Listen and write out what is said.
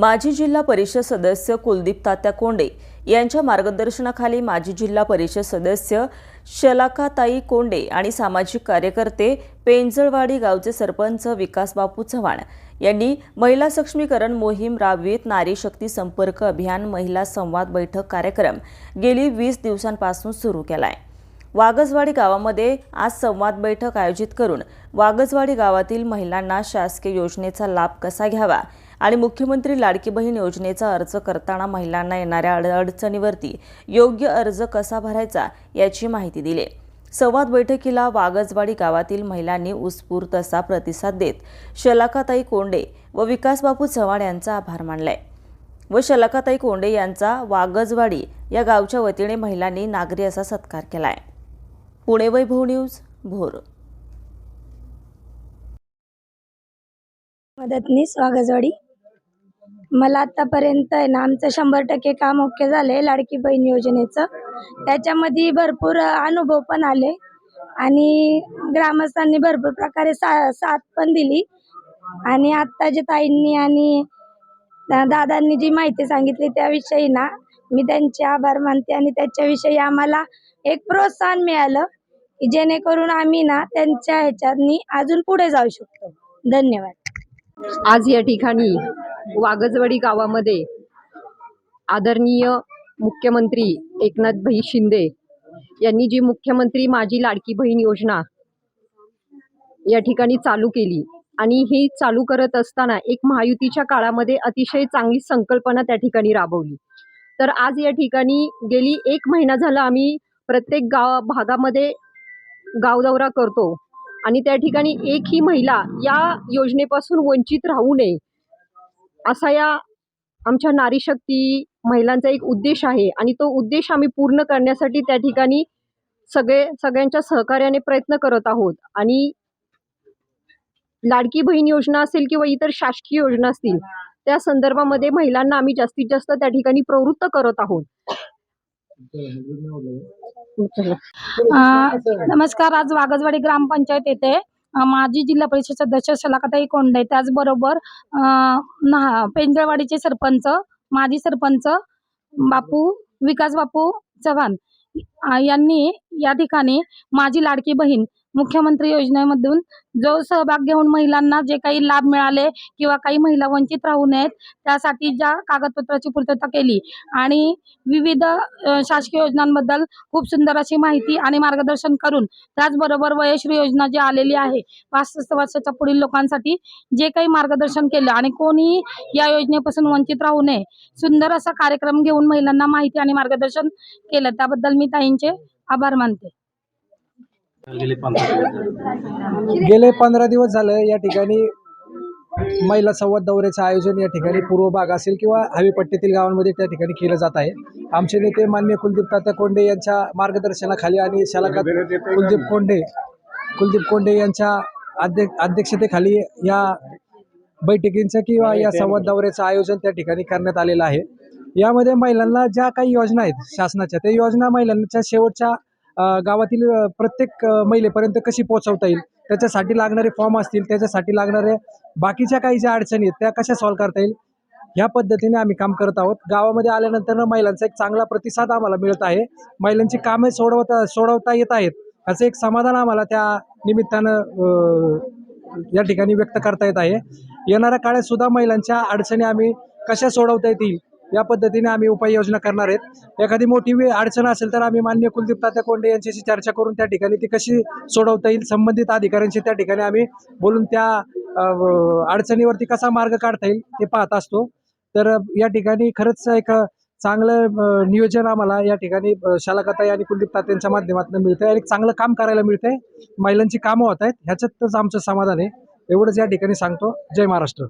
माजी जिल्हा परिषद सदस्य कुलदीप तात्या कोंडे यांच्या मार्गदर्शनाखाली माजी जिल्हा परिषद सदस्य शलाकाताई कोंडे आणि सामाजिक कार्यकर्ते पेंजळवाडी गावचे सरपंच विकास बापू चव्हाण यांनी महिला सक्षमीकरण मोहीम राबवित नारी शक्ती संपर्क अभियान महिला संवाद बैठक कार्यक्रम गेली वीस दिवसांपासून सुरू केलाय. वागजवाडी गावामध्ये आज संवाद बैठक आयोजित करून वागजवाडी गावातील महिलांना शासकीय योजनेचा लाभ कसा घ्यावा आणि मुख्यमंत्री लाडकी बहीण योजनेचा अर्ज करताना महिलांना येणाऱ्या अडचणीवरती योग्य अर्ज कसा भरायचा याची माहिती दिली. संवाद बैठकीला वागजवाडी गावातील महिलांनी उत्स्फूर्त असा प्रतिसाद देत शलाकाताई कोंडे व विकासबापू चव्हाण यांचा आभार मानलाय. व शलाकाताई कोंडे यांचा वागजवाडी या गावच्या वतीने महिलांनी नागरी असा सत्कार केलाय. पुणे वैभव न्यूज भोर. मदतनीस वागजवाडी मला आतापर्यंत आहे ना आमचं शंभर टक्के काम ओके आहे लाडकी बहीण योजनेचं. त्याच्यामध्ये भरपूर अनुभव पण आले. आणि ग्रामस्थांनी भरपूर प्रकारे सा साथ पण दिली. आणि आत्ताच्या ताईंनी आणि दादांनी जी माहिती सांगितली त्याविषयी ना मी त्यांचे आभार मानते आणि त्याच्याविषयी आम्हाला एक प्रोत्साहन मिळालं की जेणेकरून आम्ही ना त्यांच्या ह्याच्यातनी अजून पुढे जाऊ शकतो. धन्यवाद. आज या ठिकाणी वागजवाडी गावामध्ये आदरणीय मुख्यमंत्री एकनाथभाई शिंदे यांनी जी मुख्यमंत्री माझी लाडकी बहीण योजना या ठिकाणी चालू केली आणि ही चालू करत असताना एक महायुतीच्या काळामध्ये अतिशय चांगली संकल्पना त्या ठिकाणी राबवली. तर आज या ठिकाणी गेली एक महिना झाला आम्ही प्रत्येक गाव भागामध्ये गाव दौरा करतो आणि त्या ठिकाणी एकही महिला या योजनेपासून वंचित राहू नये असा या आमच्या नारी शक्ती महिलांचा एक उद्देश आहे. आणि तो उद्देश आम्ही पूर्ण करण्यासाठी त्या ठिकाणी सगळे सगळ्यांच्या सहकार्याने प्रयत्न करत आहोत. आणि लाडकी बहीण योजना असेल किंवा इतर शासकीय योजना असतील त्या संदर्भामध्ये महिलांना आम्ही जास्तीत जास्त त्या ठिकाणी प्रवृत्त करत आहोत. नमस्कार. आज वागजवाडी ग्रामपंचायत येथे माजी जिल्हा परिषद सदस्य शलाकाताई कोंडे. त्याचबरोबर नहा पेंजळवाडीचे सरपंच माजी सरपंच बापू विकास बापू चव्हाण. यांनी या ठिकाणी माझी लाडकी बहीण मुख्यमंत्री योजनेमधून जो सहभाग घेऊन महिलांना जे काही लाभ मिळाले किंवा काही महिला वंचित राहू नयेत त्यासाठी ज्या कागदपत्राची पूर्तता केली आणि विविध शासकीय योजनांबद्दल खूप सुंदर अशी माहिती आणि मार्गदर्शन करून त्याचबरोबर वयश्री योजना जी आलेली आहे पासष्ट वर्षाच्या पुढील लोकांसाठी जे काही मार्गदर्शन केलं आणि कोणी या योजनेपासून वंचित राहू नये सुंदर असा कार्यक्रम घेऊन महिलांना माहिती आणि मार्गदर्शन केलं त्याबद्दल मी ताईंचे आभार मानते. गेले पंधरा दिवस झाले. या ठिकाणी महिला संवाद दौऱ्याचं आयोजन या ठिकाणी पूर्व भाग असेल किंवा हवेपट्टीतील गावांमध्ये त्या ठिकाणी केलं जात आहे. आमचे नेते मान्य कुलदीप तात्या कोंडे यांच्या मार्गदर्शनाखाली आणि शालाकात कुलदीप कोंडे कुलदीप कोंडे यांच्या अध्यक्ष अध्यक्षतेखाली या बैठकींचं किंवा या संवाद दौऱ्याचं आयोजन त्या ठिकाणी करण्यात आलेलं आहे. यामध्ये महिलांना ज्या काही योजना आहेत शासनाच्या त्या योजना महिलांच्या शेवटच्या गावातील प्रत्येक महिलेपर्यंत कशी पोहोचवता येईल त्याच्यासाठी लागणारे फॉर्म असतील त्याच्यासाठी लागणारे बाकीच्या काही ज्या अडचणी आहेत त्या कशा सॉल्व्ह करता येईल ह्या पद्धतीने आम्ही काम करत आहोत. गावामध्ये आल्यानंतर महिलांचा एक चांगला प्रतिसाद आम्हाला मिळत आहे. महिलांची कामे सोडवता सोडवता येत आहेत असं एक समाधान आम्हाला त्या निमित्तानं या ठिकाणी व्यक्त करता येत आहे. येणाऱ्या काळात सुद्धा महिलांच्या अडचणी आम्ही कशा सोडवता येतील या पद्धतीने आम्ही उपाययोजना करणार आहेत. एखादी मोठी अडचण असेल तर आम्ही मान्य कुलदीप तात्या कोंडे यांच्याशी चर्चा करून त्या ठिकाणी ती कशी सोडवता येईल संबंधित अधिकाऱ्यांशी त्या ठिकाणी आम्ही बोलून त्या अडचणीवरती कसा मार्ग काढता येईल ते पाहत असतो. तर या ठिकाणी खरंच एक चांगलं नियोजन आम्हाला या ठिकाणी शालाकाताई आणि कुलदीप तात्यांच्या माध्यमातून मिळतंय आणि चांगलं काम करायला मिळतंय. महिलांची कामं होत आहेत. ह्याच्यातच आमचं समाधान आहे. एवढंच या ठिकाणी सांगतो. जय महाराष्ट्र.